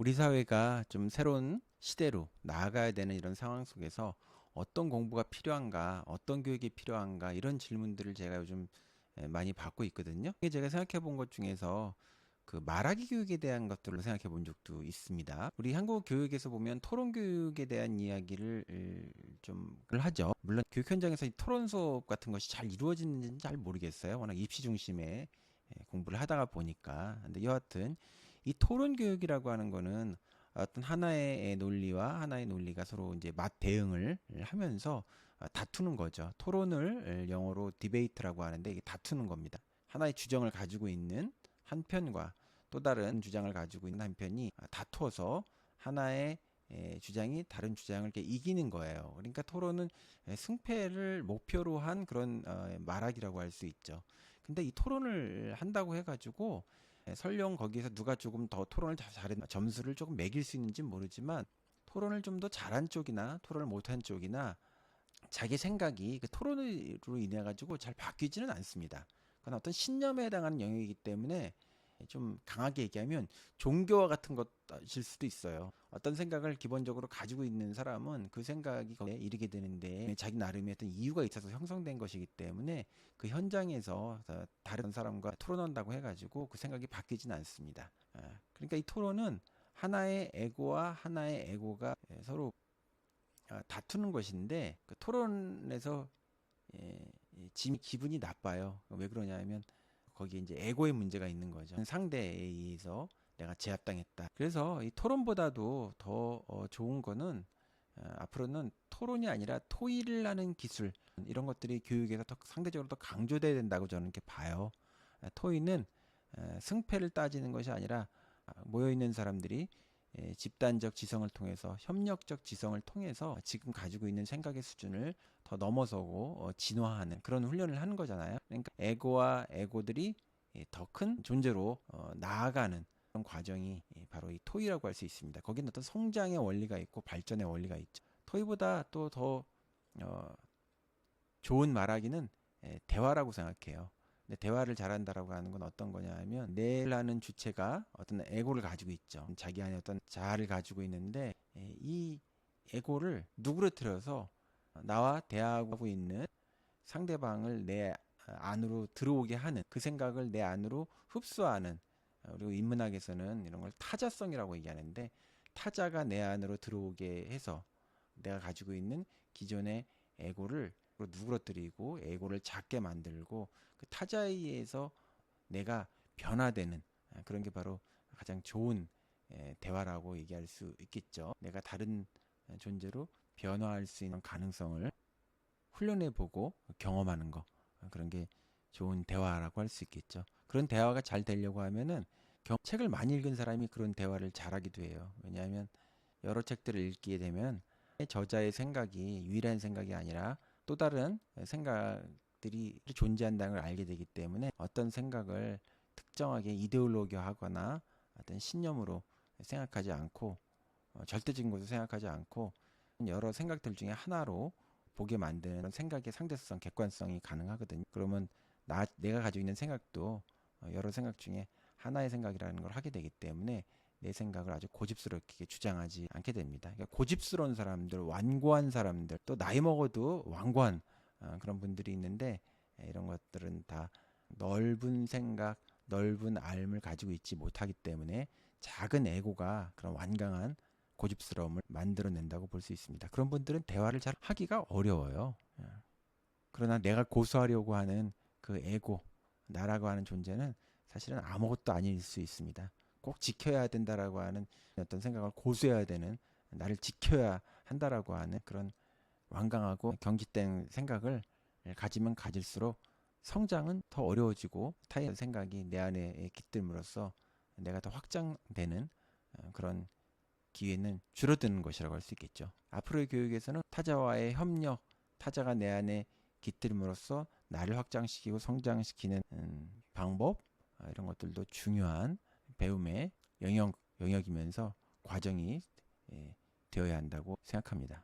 우리 사회가 좀 새로운 시대로 나아가야 되는 이런 상황 속에서 어떤 공부가 필요한가, 어떤 교육이 필요한가 이런 질문들을 제가 요즘 에, 많이 받고 있거든요. 제가 생각해 본 것 중에서 그 말하기 교육에 대한 것들을 생각해 본 적도 있습니다. 우리 한국 교육에서 보면 토론 교육에 대한 이야기를 에, 좀 하죠. 물론 교육 현장에서 이 토론 수업 같은 것이 잘 이루어지는지는 잘 모르겠어요. 워낙 입시 중심의 에, 공부를 하다가 보니까. 근데 여하튼 이 토론 교육이라고 하는 거는 어떤 하나의 논리와 하나의 논리가 서로 이제 맞 대응을 하면서 다투는 거죠. 토론을 영어로 디베이트라고 하는데 이게 다투는 겁니다. 하나의 주장을 가지고 있는 한 편과 또 다른 주장을 가지고 있는 한 편이 다투어서 하나의 에, 주장이 다른 주장을 이렇게 이기는 거예요. 그러니까 토론은 에, 승패를 목표로 한 그런 어, 말하기라고 할 수 있죠. 근데 이 토론을 한다고 해가지고 에, 설령 거기서 누가 조금 더 토론을 잘- 잘했나 점수를 조금 매길 수 있는지 모르지만 토론을 좀 더 잘한 쪽이나 토론을 못한 쪽이나 자기 생각이 그 토론으로 인해 가지고 잘 바뀌지는 않습니다. 그건 어떤 신념에 해당하는 영역이기 때문에 좀 강하게 얘기하면 종교와 같은 것일 수도 있어요. 어떤 생각을 기본적으로 가지고 있는 사람은 그 생각이 거기에 이르게 되는데 자기 나름의 어떤 이유가 있어서 형성된 것이기 때문에 그 현장에서 다른 사람과 토론한다고 해가지고 그 생각이 바뀌지는 않습니다. 아, 그러니까 이 토론은 하나의 에고와 하나의 에고가 서로 아, 다투는 것인데 그 토론에서 예, 예, 지 기분이 나빠요. 왜 그러냐면 거기에 이제 에고의 문제가 있는 거죠. 상대에 의해서 내가 제압당했다. 그래서 이 토론보다도 더 어, 좋은 거는 어, 앞으로는 토론이 아니라 토의를 하는 기술 이런 것들이 교육에서 더 상대적으로 더 강조돼야 된다고 저는 이렇게 봐요. 아, 토의는 에, 승패를 따지는 것이 아니라 아, 모여 있는 사람들이 예, 집단적 지성을 통해서 협력적 지성을 통해서 지금 가지고 있는 생각의 수준을 더 넘어서고 어, 진화하는 그런 훈련을 하는 거잖아요. 그러니까 에고와 에고들이 예, 더큰 존재로 어, 나아가는 그런 과정이 예, 바로 이 토이라고 할 수 있습니다. 거기는 어떤 성장의 원리가 있고 발전의 원리가 있죠. 토이보다 또더 어, 좋은 말하기는 예, 대화라고 생각해요. 근데 대화를 잘한다라고 하는 건 어떤 거냐 하면 내라는 주체가 어떤 에고를 가지고 있죠. 자기 안에 어떤 자아를 가지고 있는데 예, 이 에고를 누그러뜨려서 나와 대화하고 있는 상대방을 내 안으로 들어오게 하는 그 생각을 내 안으로 흡수하는 그리고 인문학에서는 이런 걸 타자성이라고 얘기하는데 타자가 내 안으로 들어오게 해서 내가 가지고 있는 기존의 에고를 누그러뜨리고 에고를 작게 만들고 그 타자에 의해서 내가 변화되는 아, 그런 게 바로 가장 좋은 에, 대화라고 얘기할 수 있겠죠. 내가 다른 존재로 변화할 수 있는 가능성을 훈련해 보고 경험하는 거 아, 그런 게 좋은 대화라고 할 수 있겠죠. 그런 대화가 잘 되려고 하면은 경, 책을 많이 읽은 사람이 그런 대화를 잘하기도 해요. 왜냐하면 여러 책들을 읽게 되면 저자의 생각이 유일한 생각이 아니라 또 다른 생각들이 존재한다는 걸 알게 되기 때문에 어떤 생각을 특정하게 이데올로기화하거나 어떤 신념으로 생각하지 않고 어, 절대적인 것을 생각하지 않고 여러 생각들 중에 하나로 보게 만드는 생각의 상대성, 객관성이 가능하거든요. 그러면 나 내가 가지고 있는 생각도 어, 여러 생각 중에 하나의 생각이라는 걸 하게 되기 때문에 내 생각을 아주 고집스럽게 주장하지 않게 됩니다. 그러니까 고집스러운 사람들, 완고한 사람들, 또 나이 먹어도 완고한 어, 그런 분들이 있는데 에, 이런 것들은 다 넓은 생각, 넓은 알을 가지고 있지 못하기 때문에 작은 에고가 그런 완강한 고집스러움을 만들어낸다고 볼 수 있습니다. 그런 분들은 대화를 잘 하기가 어려워요. 예. 그러나 내가 고수하려고 하는 그 에고, 나라고 하는 존재는 사실은 아무것도 아닐 수 있습니다. 꼭 지켜야 된다라고 하는 어떤 생각을 고수해야 되는 나를 지켜야 한다라고 하는 그런 완강하고 경직된 생각을 가지면 가질수록 성장은 더 어려워지고 타의 생각이 내 안에 깃들므로써 내가 더 확장되는 어, 그런 기회는 줄어드는 것이라고 할 수 있겠죠. 앞으로의 교육에서는 타자와의 협력, 타자가 내 안에 깃들므로써 나를 확장시키고 성장시키는 음, 방법 아, 이런 것들도 중요한 배움의 영역 영역이면서 과정이 예, 되어야 한다고 생각합니다.